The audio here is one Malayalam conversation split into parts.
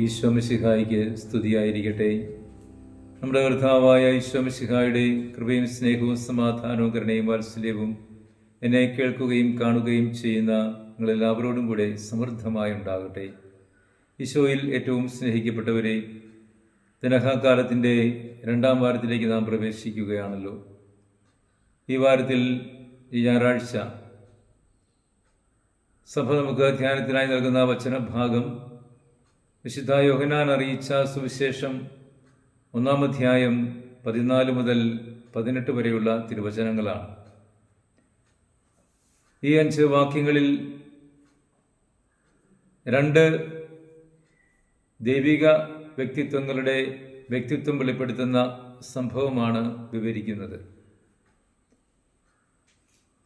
ഈശ്വമിശിഹായിക്ക് സ്തുതിയായിരിക്കട്ടെ. നമ്മുടെ കർത്താവായ ഈശ്വമിശിഹായുടെ കൃപയും സ്നേഹവും സമാധാനവും കരുണയും വാത്സല്യവും എന്നെ കേൾക്കുകയും കാണുകയും ചെയ്യുന്ന നിങ്ങളെല്ലാവരോടും കൂടെ സമൃദ്ധമായി ഉണ്ടാകട്ടെ. ഈശോയിൽ ഏറ്റവും സ്നേഹിക്കപ്പെട്ടവരെ ദിനഹാകാലത്തിന്റെ രണ്ടാം വാരത്തിലേക്ക് നാം പ്രവേശിക്കുകയാണല്ലോ. ഈ വാരത്തിൽ ഈ ഞായറാഴ്ച സഭ നമുക്ക് ധ്യാനത്തിനായി നൽകുന്ന വചനഭാഗം വിശുദ്ധ യോഹനാൻ അറിയിച്ച സുവിശേഷം ഒന്നാം അധ്യായം പതിനാല് മുതൽ പതിനെട്ട് വരെയുള്ള തിരുവചനങ്ങളാണ്. ഈ അഞ്ച് വാക്യങ്ങളിൽ രണ്ട് ദൈവിക വ്യക്തിത്വങ്ങളുടെ വ്യക്തിത്വം വെളിപ്പെടുത്തുന്ന സംഭവമാണ് വിവരിക്കുന്നത്.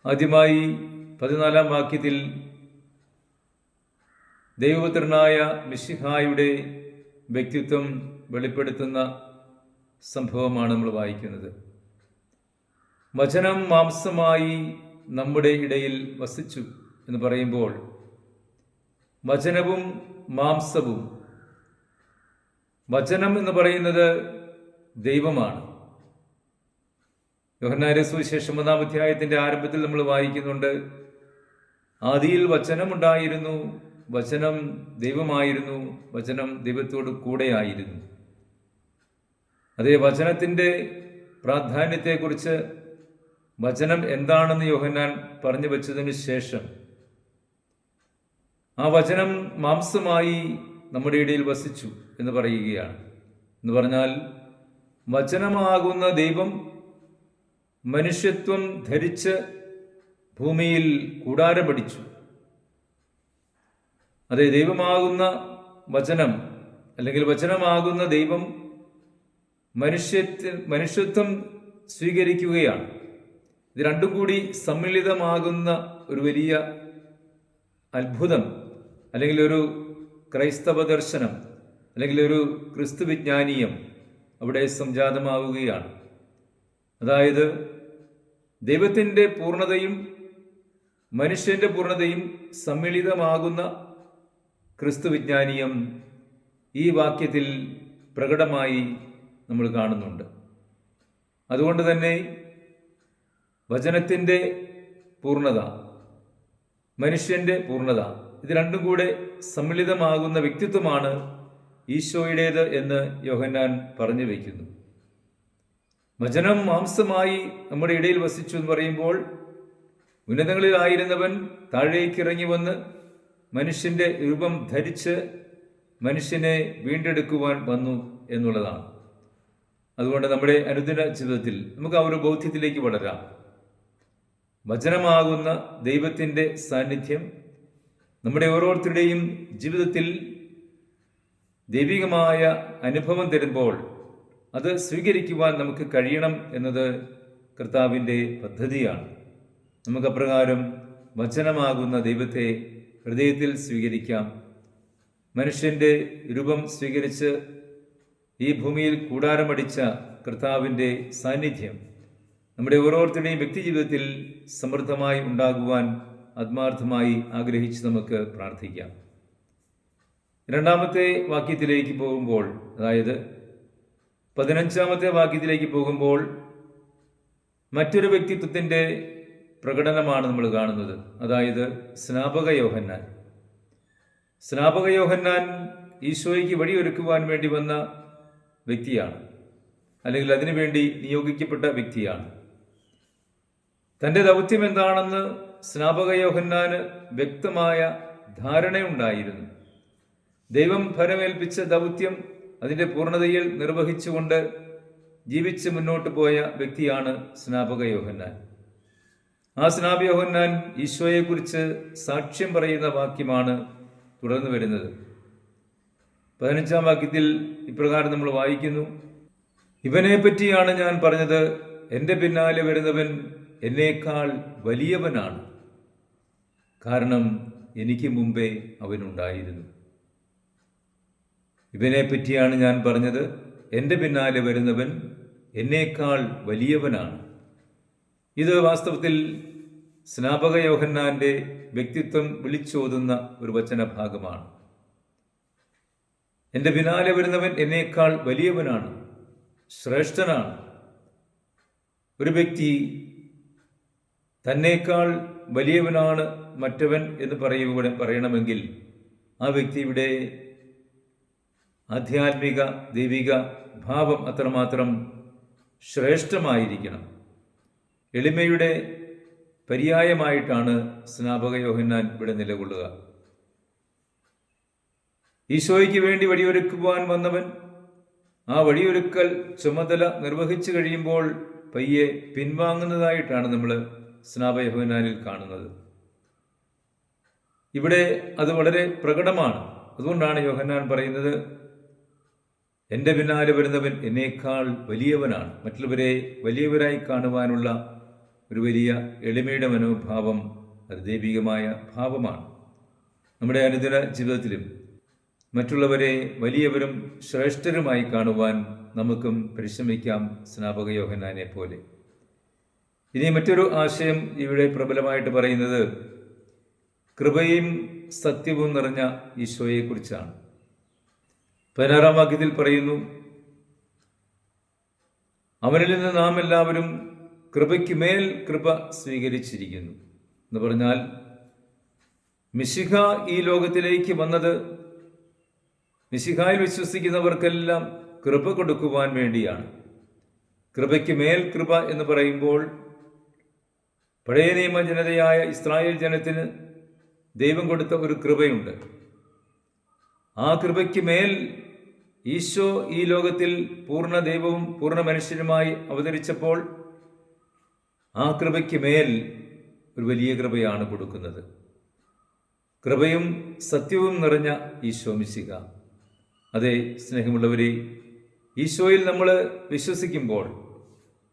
ആദ്യമായി പതിനാലാം വാക്യത്തിൽ ദൈവപുത്രനായ മിഷിഹായുടെ വ്യക്തിത്വം വെളിപ്പെടുത്തുന്ന സംഭവമാണ് നമ്മൾ വായിക്കുന്നത്. വചനം മാംസമായി നമ്മുടെ ഇടയിൽ വസിച്ചു എന്ന് പറയുമ്പോൾ വചനവും മാംസവും വചനം എന്ന് പറയുന്നത് ദൈവമാണ്. യോഹന്നാരെ സുവിശേഷം ഒന്നാം അധ്യായത്തിന്റെ ആരംഭത്തിൽ നമ്മൾ വായിക്കുന്നുണ്ട് ആദിയിൽ വചനമുണ്ടായിരുന്നു വചനം ദൈവമായിരുന്നു വചനം ദൈവത്തോട് കൂടെയായിരുന്നു. അതേ വചനത്തിന്റെ പ്രാധാന്യത്തെക്കുറിച്ച് വചനം എന്താണെന്ന് യോഹന്നാൻ പറഞ്ഞു വച്ചതിന് ശേഷം ആ വചനം മാംസമായി നമ്മുടെ ഇടയിൽ വസിച്ചു എന്ന് പറയുകയാണ്. എന്ന് പറഞ്ഞാൽ വചനമാകുന്ന ദൈവം മനുഷ്യത്വം ധരിച്ച് ഭൂമിയിൽ കൂടാരം പഠിച്ചു അതെ ദൈവമാകുന്ന വചനം അല്ലെങ്കിൽ വചനമാകുന്ന ദൈവം മനുഷ്യത്വ മനുഷ്യത്വം സ്വീകരിക്കുകയാണ്. ഇത് രണ്ടും കൂടി സമ്മിളിതമാകുന്ന ഒരു വലിയ അത്ഭുതം അല്ലെങ്കിൽ ഒരു ക്രൈസ്തവ ദർശനം അല്ലെങ്കിൽ ഒരു ക്രിസ്തു വിജ്ഞാനീയം അവിടെ സംജാതമാവുകയാണ്. അതായത് ദൈവത്തിന്റെ പൂർണതയും മനുഷ്യന്റെ പൂർണതയും സമ്മിളിതമാകുന്ന ക്രിസ്തു വിജ്ഞാനീയം ഈ വാക്യത്തിൽ പ്രകടമായി നമ്മൾ കാണുന്നുണ്ട്. അതുകൊണ്ട് തന്നെ വചനത്തിന്റെ പൂർണത മനുഷ്യന്റെ പൂർണത ഇത് രണ്ടും കൂടെ സമ്മിളിതമാകുന്ന വ്യക്തിത്വമാണ് ഈശോയുടേത് എന്ന് യോഹന്നാൻ പറഞ്ഞു വയ്ക്കുന്നു വചനം മാംസമായി നമ്മുടെ ഇടയിൽ വസിച്ചു എന്ന് പറയുമ്പോൾ ഉന്നതങ്ങളിലായിരുന്നവൻ താഴേക്കിറങ്ങി വന്ന് മനുഷ്യന്റെ രൂപം ധരിച്ച് മനുഷ്യനെ വീണ്ടെടുക്കുവാൻ വന്നു എന്നുള്ളതാണ്. അതുകൊണ്ട് നമ്മുടെ അനുദിന ജീവിതത്തിൽ നമുക്ക് ആ ഒരു ബൗദ്ധ്യത്തിലേക്ക് വളരാം. വചനമാകുന്ന ദൈവത്തിന്റെ സാന്നിധ്യം നമ്മുടെ ഓരോരുത്തരുടെയും ജീവിതത്തിൽ ദൈവികമായ അനുഭവം തരുമ്പോൾ അത് സ്വീകരിക്കുവാൻ നമുക്ക് കഴിയണം എന്നത് കർത്താവിന്റെ പദ്ധതിയാണ്. നമുക്ക് അപ്രകാരം വചനമാകുന്ന ദൈവത്തെ ഹൃദയത്തിൽ സ്വീകരിക്കാം. മനുഷ്യന്റെ രൂപം സ്വീകരിച്ച് ഈ ഭൂമിയിൽ കൂടാരമടിച്ച കർത്താവിന്റെ സാന്നിധ്യം നമ്മുടെ ഓരോരുത്തരുടെയും വ്യക്തിജീവിതത്തിൽ സമൃദ്ധമായി ഉണ്ടാകുവാൻ ആത്മാർത്ഥമായി ആഗ്രഹിച്ച് നമുക്ക് പ്രാർത്ഥിക്കാം. രണ്ടാമത്തെ വാക്യത്തിലേക്ക് പോകുമ്പോൾ അതായത് പതിനഞ്ചാമത്തെ വാക്യത്തിലേക്ക് പോകുമ്പോൾ മറ്റൊരു വ്യക്തിത്വത്തിന്റെ പ്രകടനമാണ് നമ്മൾ കാണുന്നത്. അതായത് സ്നാപക യോഹന്നാൻ. സ്നാപക യോഹന്നാൻ ഈശോയ്ക്ക് വഴിയൊരുക്കുവാൻ വേണ്ടി വന്ന വ്യക്തിയാണ്. അല്ലെങ്കിൽ അതിനുവേണ്ടി നിയോഗിക്കപ്പെട്ട വ്യക്തിയാണ്. തന്റെ ദൗത്യം എന്താണെന്ന് സ്നാപക യോഹന്നാന് വ്യക്തമായ ധാരണയുണ്ടായിരുന്നു. ദൈവം ഫലമേൽപ്പിച്ച ദൗത്യം അതിന്റെ പൂർണതയിൽ നിർവഹിച്ചുകൊണ്ട് ജീവിച്ച് മുന്നോട്ട് പോയ വ്യക്തിയാണ് സ്നാപക യോഹന്നാൻ. ആ സ്നാപ യോഹന്നാൻ ഈശോയെക്കുറിച്ച് സാക്ഷ്യം പറയുന്ന വാക്യമാണ് തുടർന്ന് വരുന്നത്. പതിനഞ്ചാം വാക്യത്തിൽ ഇപ്രകാരം നമ്മൾ വായിക്കുന്നു. ഇവനെ പറ്റിയാണ് ഞാൻ പറഞ്ഞത് എന്റെ പിന്നാലെ വരുന്നവൻ എന്നേക്കാൾ വലിയവനാണ്. കാരണം എനിക്ക് മുമ്പേ അവനുണ്ടായിരുന്നു. ഇവനെ പറ്റിയാണ് ഞാൻ പറഞ്ഞത് എന്റെ പിന്നാലെ വരുന്നവൻ എന്നേക്കാൾ വലിയവനാണ്. ഇത് വാസ്തവത്തിൽ സ്നാപക യോഹന്നാന്റെ വ്യക്തിത്വം വിളിച്ചോതുന്ന ഒരു വചനഭാഗമാണ് എന്റെ പിന്നാലെ വരുന്നവൻ എന്നേക്കാൾ വലിയവനാണ് ശ്രേഷ്ഠനാണ്. ഒരു വ്യക്തി തന്നേക്കാൾ വലിയവനാണ് മറ്റവൻ എന്ന് പറയുക പറയണമെങ്കിൽ ആ വ്യക്തിയുടെ ആധ്യാത്മിക ദൈവിക ഭാവം അത്രമാത്രം ശ്രേഷ്ഠമായിരിക്കണം. എളിമയുടെ പര്യായമായിട്ടാണ് സ്നാപക യോഹന്നാൻ ഇവിടെ നിലകൊള്ളുക. ഈശോയ്ക്ക് വേണ്ടി വഴിയൊരുക്കുവാൻ വന്നവൻ ആ വഴിയൊരുക്കൽ ചുമതല നിർവഹിച്ചു കഴിയുമ്പോൾ പയ്യെ പിൻവാങ്ങുന്നതായിട്ടാണ് നമ്മൾ സ്നാപയോഹനാനിൽ കാണുന്നത്. ഇവിടെ അത് വളരെ പ്രകടമാണ്. അതുകൊണ്ടാണ് യോഹന്നാൻ പറയുന്നത് എന്റെ പിന്നാലെ വരുന്നവൻ എന്നേക്കാൾ വലിയവനാണ്. മറ്റുള്ളവരെ വലിയവരായി കാണുവാനുള്ള ഒരു വലിയ എളിമയുടെ മനോഭാവം അത് ദൈവികമായ ഭാവമാണ്. നമ്മുടെ അനുദിന ജീവിതത്തിലും മറ്റുള്ളവരെ വലിയവരും ശ്രേഷ്ഠരുമായി കാണുവാൻ നമുക്കും പരിശ്രമിക്കാം സ്നാപക യോഹന്നാനെ പോലെ. ഇനി മറ്റൊരു ആശയം ഇവിടെ പ്രബലമായിട്ട് പറയുന്നത് കൃപയും സത്യവും നിറഞ്ഞ ഈശോയെക്കുറിച്ചാണ്. പതിനാറാം വാക്യത്തിൽ പറയുന്നു അവരിൽ നിന്ന് നാം എല്ലാവരും കൃപയ്ക്ക് മേൽ കൃപ സ്വീകരിച്ചിരിക്കുന്നു. എന്ന് പറഞ്ഞാൽ മിശിഹ ഈ ലോകത്തിലേക്ക് വന്നത് മിശിഹായിൽ വിശ്വസിക്കുന്നവർക്കെല്ലാം കൃപ കൊടുക്കുവാൻ വേണ്ടിയാണ്. കൃപയ്ക്ക് മേൽ കൃപ എന്ന് പറയുമ്പോൾ പഴയ നിയമ ജനതയായ ഇസ്രായേൽ ജനത്തിന് ദൈവം കൊടുത്ത ഒരു കൃപയുണ്ട്. ആ കൃപയ്ക്ക് മേൽ ഈശോ ഈ ലോകത്തിൽ പൂർണ ദൈവവും പൂർണ മനുഷ്യനുമായി അവതരിച്ചപ്പോൾ ആ കൃപയ്ക്ക് മേൽ ഒരു വലിയ കൃപയാണ് കൊടുക്കുന്നത്. കൃപയും സത്യവും നിറഞ്ഞ ഈശോ മിശിക അതെ സ്നേഹമുള്ളവരെ ഈശോയിൽ നമ്മൾ വിശ്വസിക്കുമ്പോൾ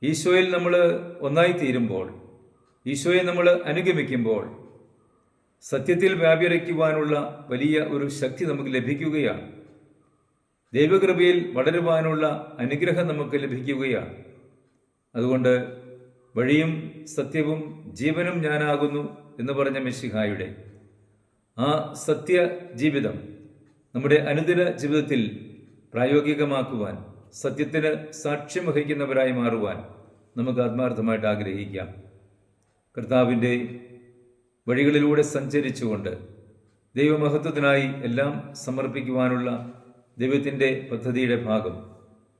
ഈശോയിൽ നമ്മൾ ഒന്നായി തീരുമ്പോൾ ഈശോയെ നമ്മൾ അനുഗമിക്കുമ്പോൾ സത്യത്തിൽ വ്യാപരിക്കുവാനുള്ള വലിയ ഒരു ശക്തി നമുക്ക് ലഭിക്കുകയാണ്. ദൈവകൃപയിൽ വളരുവാനുള്ള അനുഗ്രഹം നമുക്ക് ലഭിക്കുകയാണ്. അതുകൊണ്ട് വഴിയും സത്യവും ജീവനും ഞാനാകുന്നു എന്ന് പറഞ്ഞ മെസ്സിഹായുടെ ആ സത്യ ജീവിതം നമ്മുടെ അനുദിന ജീവിതത്തിൽ പ്രായോഗികമാക്കുവാൻ സത്യത്തിന് സാക്ഷ്യം വഹിക്കുന്നവരായി മാറുവാൻ നമുക്ക് ആത്മാർത്ഥമായിട്ട് ആഗ്രഹിക്കാം. കർത്താവിന്റെ വഴികളിലൂടെ സഞ്ചരിച്ചുകൊണ്ട് ദൈവമഹത്വത്തിനായി എല്ലാം സമർപ്പിക്കുവാനുള്ള ദൈവത്തിന്റെ പദ്ധതിയുടെ ഭാഗം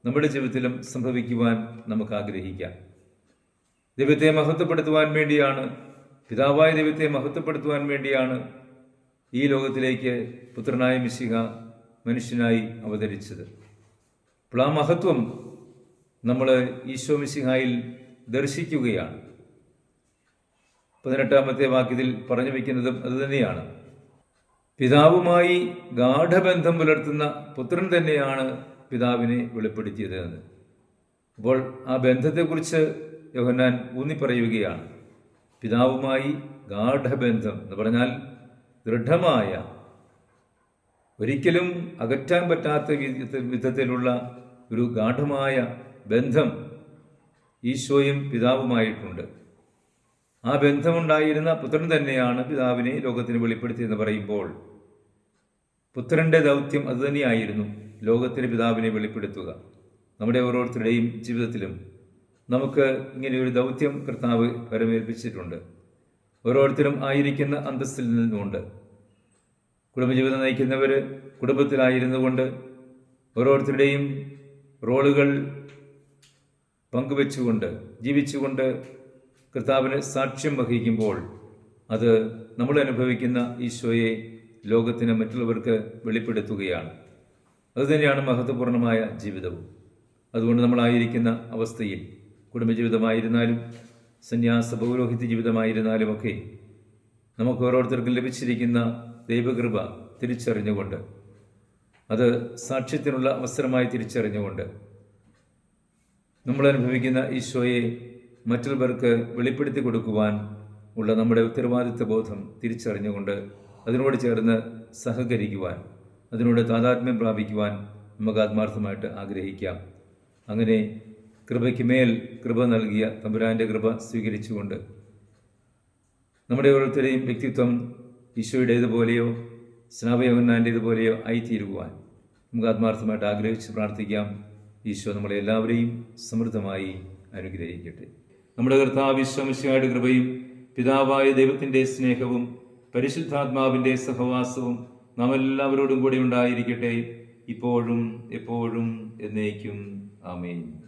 നമ്മുടെ ജീവിതത്തിലും സംഭവിക്കുവാൻ നമുക്ക് ആഗ്രഹിക്കാം. ദൈവത്തെ മഹത്വപ്പെടുത്തുവാൻ വേണ്ടിയാണ്. പിതാവായ ദൈവത്തെ മഹത്വപ്പെടുത്തുവാൻ വേണ്ടിയാണ് ഈ ലോകത്തിലേക്ക് പുത്രനായ മിശിക മനുഷ്യനായി അവതരിച്ചത്. അപ്പോൾ ആ മഹത്വം നമ്മൾ ഈശോ മിശിഹായിൽ ദർശിക്കുകയാണ്. പതിനെട്ടാമത്തെ വാക്യത്തിൽ പറഞ്ഞു വയ്ക്കുന്നതും അതുതന്നെയാണ് പിതാവുമായി ഗാഠബന്ധം പുലർത്തുന്ന പുത്രൻ തന്നെയാണ് പിതാവിനെ വെളിപ്പെടുത്തിയത് അപ്പോൾ ആ ബന്ധത്തെക്കുറിച്ച് യോഹന്നാൻ ഊന്നിപ്പറയുകയാണ്. പിതാവുമായി ഗാഠബന്ധം എന്ന് പറഞ്ഞാൽ ദൃഢമായ ഒരിക്കലും അകറ്റാൻ പറ്റാത്ത വിധത്തിലുള്ള ഒരു ഗാഠമായ ബന്ധം ഈശോയും പിതാവുമായിട്ടുണ്ട്. ആ ബന്ധമുണ്ടായിരുന്ന പുത്രൻ തന്നെയാണ് പിതാവിനെ ലോകത്തിന് വെളിപ്പെടുത്തിയെന്ന് പറയുമ്പോൾ പുത്രന്റെ ദൗത്യം അതുതന്നെയായിരുന്നു ലോകത്തിന് പിതാവിനെ വെളിപ്പെടുത്തുക. നമ്മുടെ ഓരോരുത്തരുടെയും ജീവിതത്തിലും നമുക്ക് ഇങ്ങനെ ഒരു ദൗത്യം കർത്താവ് പരമേൽപ്പിച്ചിട്ടുണ്ട് ഓരോരുത്തരും ആയിരിക്കുന്ന അന്തസ്സിൽ നിന്നുകൊണ്ട് കുടുംബജീവിതം നയിക്കുന്നവർ കുടുംബത്തിലായിരുന്നു കൊണ്ട് ഓരോരുത്തരുടെയും റോളുകൾ പങ്കുവെച്ചുകൊണ്ട് ജീവിച്ചുകൊണ്ട് കർത്താവിന് സാക്ഷ്യം വഹിക്കുമ്പോൾ അത് നമ്മൾ അനുഭവിക്കുന്ന ഈശോയെ ലോകത്തിന് മറ്റുള്ളവർക്ക് വെളിപ്പെടുത്തുകയാണ്. അതുതന്നെയാണ് മഹത്വപൂർണമായ ജീവിതവും. അതുകൊണ്ട് നമ്മളായിരിക്കുന്ന അവസ്ഥയിൽ കുടുംബജീവിതമായിരുന്നാലും സന്യാസ പൗരോഹിത്യ ജീവിതമായിരുന്നാലും ഒക്കെ നമുക്ക് ഓരോരുത്തർക്കും ലഭിച്ചിരിക്കുന്ന ദൈവകൃപ തിരിച്ചറിഞ്ഞുകൊണ്ട് അത് സാക്ഷ്യത്തിനുള്ള അവസരമായി തിരിച്ചറിഞ്ഞുകൊണ്ട് നമ്മൾ അനുഭവിക്കുന്ന ഈശോയെ മറ്റുള്ളവർക്ക് വെളിപ്പെടുത്തി കൊടുക്കുവാൻ ഉള്ള നമ്മുടെ ഉത്തരവാദിത്വ ബോധം തിരിച്ചറിഞ്ഞുകൊണ്ട് അതിനോട് ചേർന്ന് സഹകരിക്കുവാൻ അതിനോട് താതാത്മ്യം പ്രാപിക്കുവാൻ നമുക്ക് ആത്മാർത്ഥമായിട്ട് ആഗ്രഹിക്കാം. അങ്ങനെ കൃപയ്ക്ക് മേൽ കൃപ നൽകിയ തമ്പുരാന്റെ കൃപ സ്വീകരിച്ചുകൊണ്ട് നമ്മുടെ ഓരോരുത്തരെയും വ്യക്തിത്വം ഈശോയുടേതുപോലെയോ സ്നാപയോഹന്നാന്റേതുപോലെയോ ആയിത്തീരുവാൻ നമുക്ക് ആത്മാർത്ഥമായിട്ട് ആഗ്രഹിച്ച് പ്രാർത്ഥിക്കാം. ഈശോ നമ്മളെ എല്ലാവരെയും സമൃദ്ധമായി അനുഗ്രഹിക്കട്ടെ. നമ്മുടെ കർത്താവ് വിശ്വമിശയുടെ കൃപയും പിതാവായ ദൈവത്തിന്റെ സ്നേഹവും പരിശുദ്ധാത്മാവിന്റെ സഹവാസവും നാം എല്ലാവരോടും കൂടി ഉണ്ടായിരിക്കട്ടെ. ഇപ്പോഴും എപ്പോഴും എന്നേക്കും. ആമേൻ.